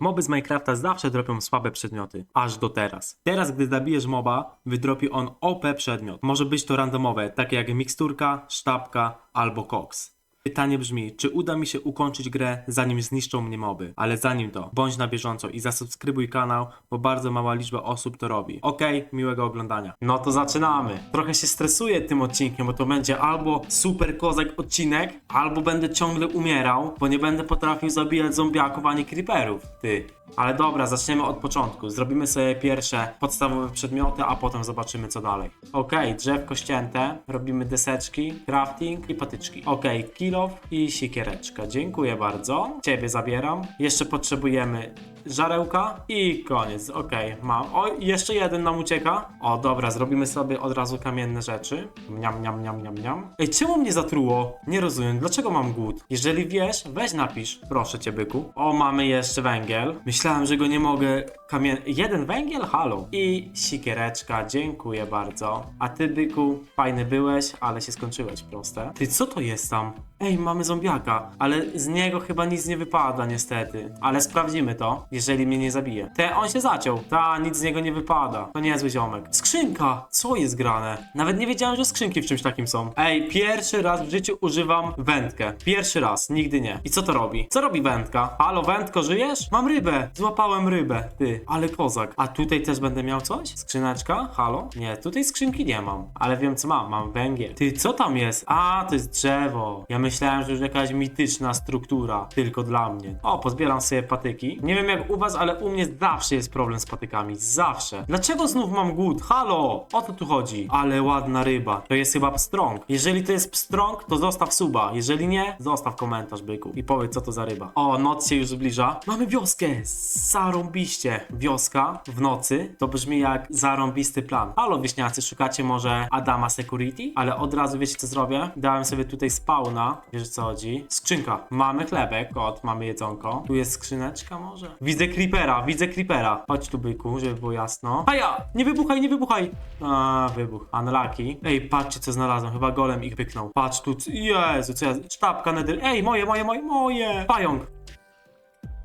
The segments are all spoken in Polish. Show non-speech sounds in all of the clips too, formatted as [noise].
Moby z Minecrafta zawsze dropią słabe przedmioty, aż do teraz. Teraz, gdy zabijesz moba, wydropi on OP przedmiot. Może być to randomowe, takie jak miksturka, sztabka albo koks. Pytanie brzmi, czy uda mi się ukończyć grę, zanim zniszczą mnie moby? Ale zanim to, bądź na bieżąco i zasubskrybuj kanał, bo bardzo mała liczba osób to robi. Okej, miłego oglądania. No to zaczynamy. Trochę się stresuję tym odcinkiem, bo to będzie albo super kozak odcinek, albo będę ciągle umierał, bo nie będę potrafił zabijać zombiaków ani creeperów. Ty. Ale dobra, zaczniemy od początku. Zrobimy sobie pierwsze podstawowe przedmioty, a potem zobaczymy co dalej. Okej, drzewko ścięte, robimy deseczki, crafting i patyczki. Okej, kill off i sikiereczka. Dziękuję bardzo. Ciebie zabieram. Jeszcze potrzebujemy żarełka i koniec. Okej, mam. O, jeszcze jeden nam ucieka. O, dobra, zrobimy sobie od razu kamienne rzeczy. Miam, miam, miam, miam, miam. Ej, czemu mnie zatruło? Nie rozumiem, dlaczego mam głód? Jeżeli wiesz, weź napisz. Proszę cię, byku. O, mamy jeszcze węgiel. Myślałem, że go nie mogę kamien... Jeden węgiel? Halo. I sikiereczka, dziękuję bardzo. A ty, byku, fajny byłeś, ale się skończyłeś, proste. Ty, co to jest tam? Ej, mamy zombiaka, ale z niego chyba nic nie wypada niestety. Ale sprawdzimy to, mnie nie zabije. Te, on się zaciął. Ta, nic z niego nie wypada. To niezły ziomek. Skrzynka! Co jest grane? Nawet nie wiedziałem, że skrzynki w czymś takim są. Ej, pierwszy raz w życiu używam wędkę. Pierwszy raz, nigdy nie. I co to robi? Co robi wędka? Halo, wędko, żyjesz? Mam rybę. Złapałem rybę. Ty, ale kozak. A tutaj też będę miał coś? Skrzyneczka? Halo? Nie, tutaj skrzynki nie mam. Ale wiem co mam. Mam węgiel. Ty, co tam jest? A, to jest drzewo. Ja myślałem, że już jakaś mityczna struktura. Tylko dla mnie. O, pozbieram sobie patyki. Nie wiem jak u was, ale u mnie zawsze jest problem z patykami. Zawsze. Dlaczego znów mam głód? Halo! O co tu chodzi? Ale ładna ryba. To jest chyba pstrąg. Jeżeli to jest pstrąg, to zostaw suba. Jeżeli nie, zostaw komentarz, byku. I powiedz, co to za ryba. O, noc się już zbliża. Mamy wioskę. Zarąbiście. Wioska w nocy. To brzmi jak zarąbisty plan. Halo, wieśniacy, szukacie może Adama Security? Ale od razu wiecie, co zrobię? Dałem sobie tutaj spawna. Wiesz, co chodzi? Skrzynka. Mamy chlebek, kot, mamy jedzonko. Tu jest skrzyneczka może? Widzę creepera, widzę creepera. Chodź tu, byku, żeby było jasno. Haja! Nie wybuchaj, nie wybuchaj! A, wybuch. Unlucky. Ej, patrzcie, co znalazłem. Chyba golem ich pyknął. Patrz tu. Jezu, co ja... Sztabka nether. Ej, moje, moje, moje, moje! Pająk!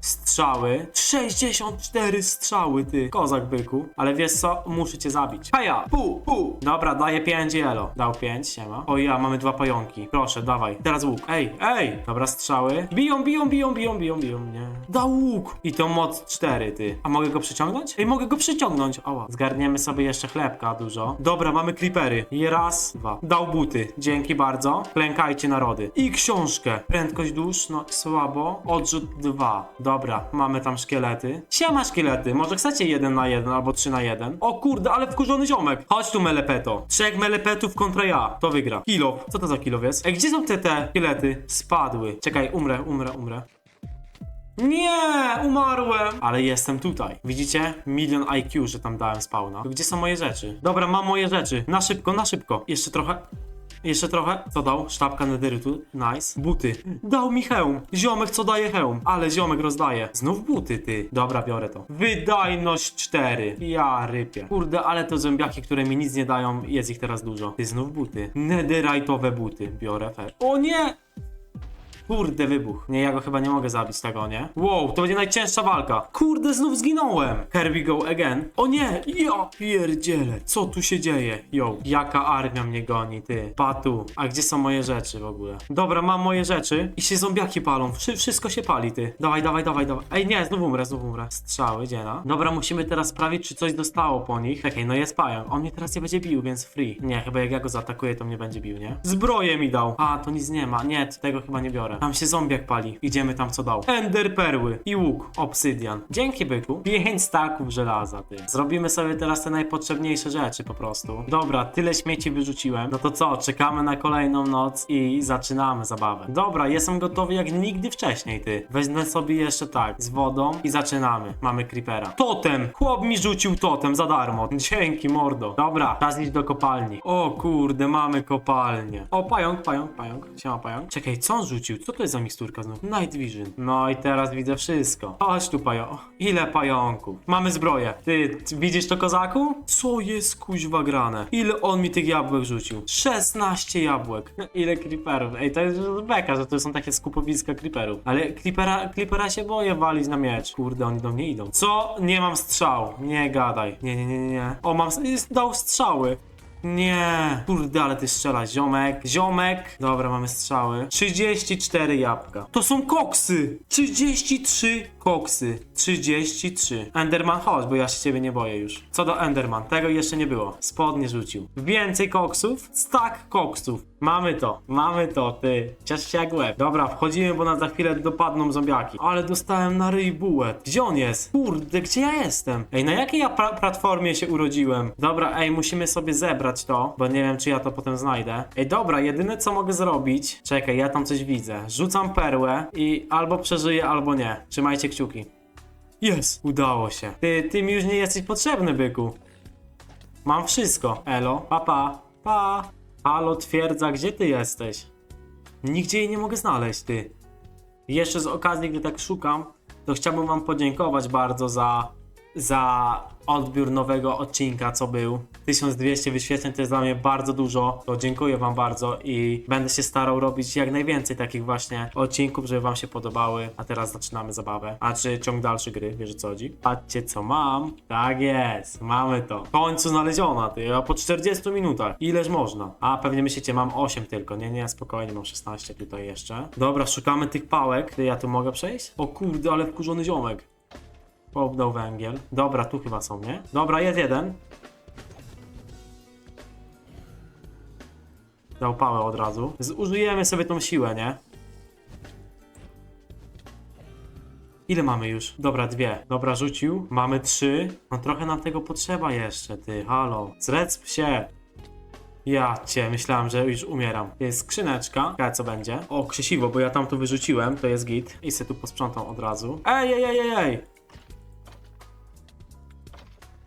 Strzały. 64 strzały, ty. Kozak byku. Ale wiesz co? Muszę cię zabić. Haja! Pu, pu. Dobra, daję 5 yellow. Dał 5, siema. O ja, mamy dwa pająki. Proszę, dawaj. Teraz łuk. Ej, ej! Dobra, strzały. Biją, biją, biją, biją, biją, biją mnie. Dał łuk. I to moc 4, ty. A mogę go przyciągnąć? Ej, mogę go przyciągnąć. Ała. Zgarniemy sobie jeszcze chlebka dużo. Dobra, mamy creepery. I raz, dwa. Dał buty. Dzięki bardzo. Klękajcie narody. I książkę. Prędkość dusz, no słabo. Odrzut 2. Dobra, mamy tam szkielety. Siema szkielety, może chcecie jeden na jeden albo trzy na jeden? O kurde, ale wkurzony ziomek. Chodź tu melepeto. Trzech melepetów kontra ja. To wygra. Kilo. Co to za kilo jest? Ej, gdzie są te te szkielety? Spadły. Czekaj, umrę, umrę, umrę. Nie, umarłem! Ale jestem tutaj. Widzicie? Milion IQ, że tam dałem spawna. Gdzie są moje rzeczy? Dobra, mam moje rzeczy. Na szybko, na szybko. Jeszcze trochę. Jeszcze trochę. Co dał? Sztabka nederytu. Nice. Buty. Dał mi hełm. Ziomek, co daje hełm? Ale ziomek rozdaje. Znów buty, ty. Dobra, biorę to. Wydajność 4. Ja rypię. Kurde, ale to zębiaki, które mi nic nie dają. Jest ich teraz dużo. Ty znów buty. Netherite'owe buty. Biorę fer. O nie! Kurde, wybuch. Nie, ja go chyba nie mogę zabić tego, nie? Wow, to będzie najcięższa walka. Kurde, znów zginąłem. Here we go again. O nie, ja pierdzielę. Co tu się dzieje? Yo, jaka armia mnie goni, ty. Patu, a gdzie są moje rzeczy w ogóle? Dobra, mam moje rzeczy i się zombiaki palą. Wszy wszystko się pali, ty. Dawaj, dawaj, dawaj, dawaj. Ej, nie, znów umrę, znów umrę. Strzały, dziena. Dobra, musimy teraz sprawdzić, czy coś dostało po nich. Czekaj, no jest pająk. On mnie teraz nie będzie bił, więc free. Nie, chyba jak ja go zaatakuję, to mnie będzie bił, nie? Zbroję mi dał. A, to nic nie ma. Nie, tego chyba nie biorę. Tam się zombiak pali. Idziemy tam, co dał. Ender perły i łuk. Obsydian. Dzięki, byku. 5 staków żelaza, ty. Zrobimy sobie teraz te najpotrzebniejsze rzeczy po prostu. Dobra, tyle śmieci wyrzuciłem. No to co? Czekamy na kolejną noc i zaczynamy zabawę. Dobra, jestem gotowy jak nigdy wcześniej, ty. Wezmę sobie jeszcze tak, z wodą i zaczynamy. Mamy creepera. Totem! Chłop mi rzucił totem za darmo. [laughs] Dzięki, mordo. Dobra, czas iść do kopalni. O kurde, mamy kopalnię. O, pająk, pająk, pająk. Siema, pająk. Czekaj, co on rzucił? Co to jest za miksturka znów? Night Vision. No i teraz widzę wszystko. Chodź tu pajo. Ile pająków? Mamy zbroję. Ty, ty widzisz to kozaku? Co jest kuźwa grane? Ile on mi tych jabłek rzucił? 16 jabłek. Ile creeperów? Ej, to jest beka, że to są takie skupowiska creeperów. Ale creepera, creepera się boję walić na miecz. Kurde, oni do mnie idą. Co? Nie mam strzał. Nie gadaj. Nie, nie, nie, nie. O, mam... Dał strzały. Nie, kurde, ale ty strzelasz, ziomek, ziomek. Dobra, mamy strzały. 34 jabłka. To są koksy! 33 koksy. 33. Enderman, chodź, bo ja się ciebie nie boję już. Co do Enderman, tego jeszcze nie było. Spodnie rzucił. Więcej koksów? Stak koksów. Mamy to, mamy to, ty. Ciesz się jak łeb. Dobra, wchodzimy, bo nas za chwilę dopadną zombiaki. Ale dostałem na ryj bułet. Gdzie on jest? Kurde, gdzie ja jestem? Ej, na jakiej ja pra- platformie się urodziłem? Dobra, ej, musimy sobie zebrać to, bo nie wiem, czy ja to potem znajdę. Ej, dobra, jedyne co mogę zrobić... Czekaj, ja tam coś widzę. Rzucam perłę i albo przeżyję, albo nie. Trzymajcie kciuki. Jest! Udało się. Ty, ty mi już nie jesteś potrzebny, byku. Mam wszystko. Elo, papa, pa. Halo, twierdza, gdzie ty jesteś? Nigdzie jej nie mogę znaleźć, ty. Jeszcze z okazji, gdy tak szukam, to chciałbym wam podziękować bardzo za, za odbiór nowego odcinka, co był. 1200 wyświetleń to jest dla mnie bardzo dużo, to dziękuję wam bardzo i będę się starał robić jak najwięcej takich właśnie odcinków, żeby wam się podobały. A teraz zaczynamy zabawę. A czy ciąg dalszy gry, wiesz co chodzi? Patrzcie co mam. Tak jest, mamy to. W końcu znaleziona, ty, a po 40 minutach. Ileż można? A pewnie myślicie, mam 8 tylko. Nie, nie, spokojnie, mam 16 tutaj jeszcze. Dobra, szukamy tych pałek. Ty, ja tu mogę przejść? O kurde, ale wkurzony ziomek. Poddał węgiel. Dobra, tu chyba są, nie? Dobra, jest jeden. Dał pałę od razu. Zużyjemy sobie tą siłę, nie? Ile mamy już? Dobra, dwie. Dobra, rzucił. Mamy trzy. No trochę nam tego potrzeba jeszcze, ty. Halo. Zrecp się. Ja cię, myślałem, że już umieram. Jest skrzyneczka. Ciekawe co będzie. O, krzesiwo, bo ja tam to wyrzuciłem. To jest git. I se tu posprzątam od razu. Ej, ej, ej, ej, ej.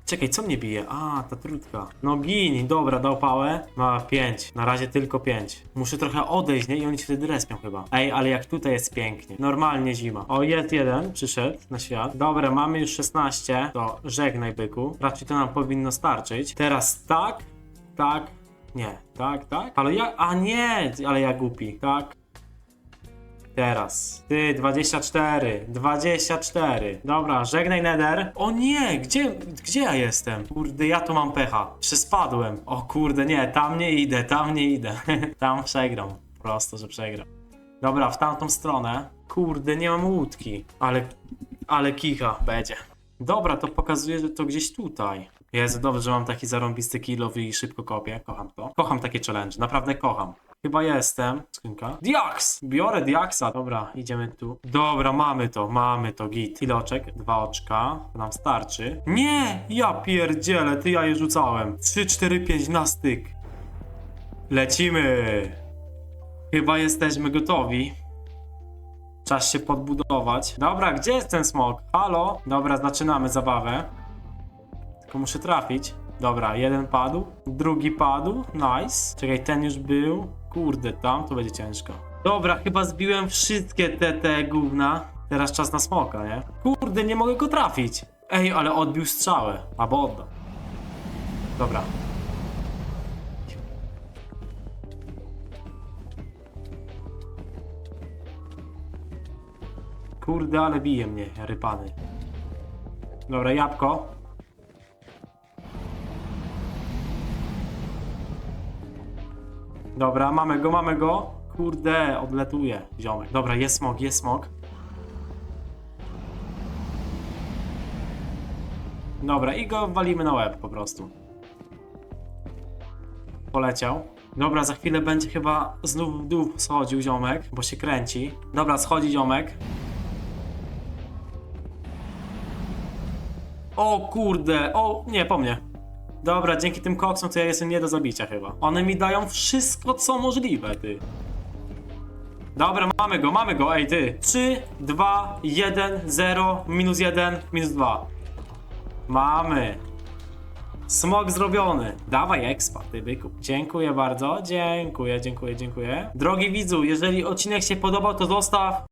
Czekaj, co mnie bije? A, ta trutka. No gini, dobra, dał pałę. Ma 5. Na razie tylko 5. Muszę trochę odejść, nie? I oni się wtedy respią chyba. Ej, ale jak tutaj jest pięknie. Normalnie zima. O, jest jeden, przyszedł na świat. Dobra, mamy już 16. To żegnaj byku. Raczej to nam powinno starczyć. Teraz tak, tak, nie, tak, tak. Ale ja, a nie, ale ja głupi. Tak, Teraz. Ty, 24. 24. Dobra, żegnaj Nether. O nie, gdzie, gdzie ja jestem? Kurde, ja tu mam pecha. Przespadłem. O kurde, nie, tam nie idę, tam nie idę. [laughs] tam przegram. Prosto, że przegram. Dobra, w tamtą stronę. Kurde, nie mam łódki. Ale, ale kicha będzie. Dobra, to pokazuje, że to gdzieś tutaj. Jest dobrze, że mam taki zarąbisty kilowy i szybko kopię. Kocham to. Kocham takie challenge, naprawdę kocham. Chyba jestem. Skrzynka. Diaks! Biorę Diaksa. Dobra, idziemy tu. Dobra, mamy to, mamy to, git. Ile oczek? Dwa oczka. To nam starczy. Nie! Ja pierdzielę, ty ja je rzucałem. 3, 4, 5 na styk. Lecimy! Chyba jesteśmy gotowi. Czas się podbudować. Dobra, gdzie jest ten smok? Halo? Dobra, zaczynamy zabawę. Tylko muszę trafić. Dobra, jeden padł, drugi padł, nice. Czekaj, ten już był. Kurde, tam to będzie ciężko. Dobra, chyba zbiłem wszystkie te, te gówna. Teraz czas na smoka, nie? Kurde, nie mogę go trafić. Ej, ale odbił strzałę. Albo oddał. Dobra. Kurde, ale bije mnie, rypany. Dobra, jabłko. Dobra, mamy go, mamy go. Kurde, odletuje ziomek. Dobra, jest smog, jest smog. Dobra, i go walimy na łeb po prostu. Poleciał. Dobra, za chwilę będzie chyba znów w dół schodził ziomek, bo się kręci. Dobra, schodzi ziomek. O kurde, o nie, po mnie. Dobra, dzięki tym koksom to ja jestem nie do zabicia chyba. One mi dają wszystko co możliwe, ty. Dobra, mamy go, mamy go, ej ty. 3, 2, 1, 0, minus 1, minus 2. Mamy. Smok zrobiony. Dawaj expa, ty byku. Dziękuję bardzo. Dziękuję, dziękuję, dziękuję. Drogi widzu, jeżeli odcinek się podobał, to zostaw